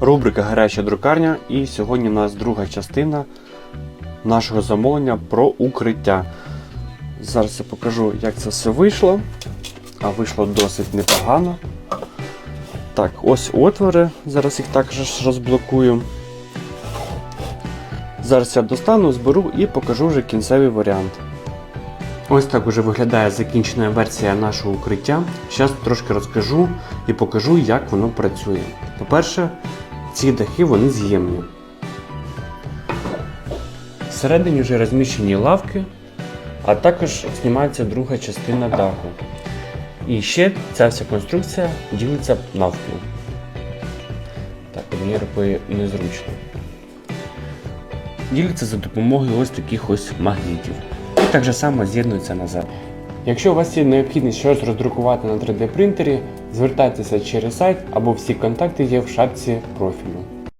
Рубрика Гаряча друкарня і сьогодні у нас друга частина нашого замовлення про укриття. Зараз я покажу, як це все вийшло. А вийшло досить непогано. Так, ось отвори. Зараз їх також розблокую. Зараз я достану, зберу і покажу вже кінцевий варіант. Ось так уже виглядає закінчена версія нашого укриття. Зараз трошки розкажу і покажу, як воно працює. По-перше, ці дахи вони з'ємні. Всередині вже розміщені лавки, а також знімається друга частина даху. І ще ця вся конструкція ділиться навпіл. Так, однією рукою незручно. Ділиться за допомогою ось таких ось магнітів. І так же само з'єднується назад. Якщо у вас є необхідність щось роздрукувати на 3D принтері, звертайтеся через сайт або всі контакти є в шапці профілю.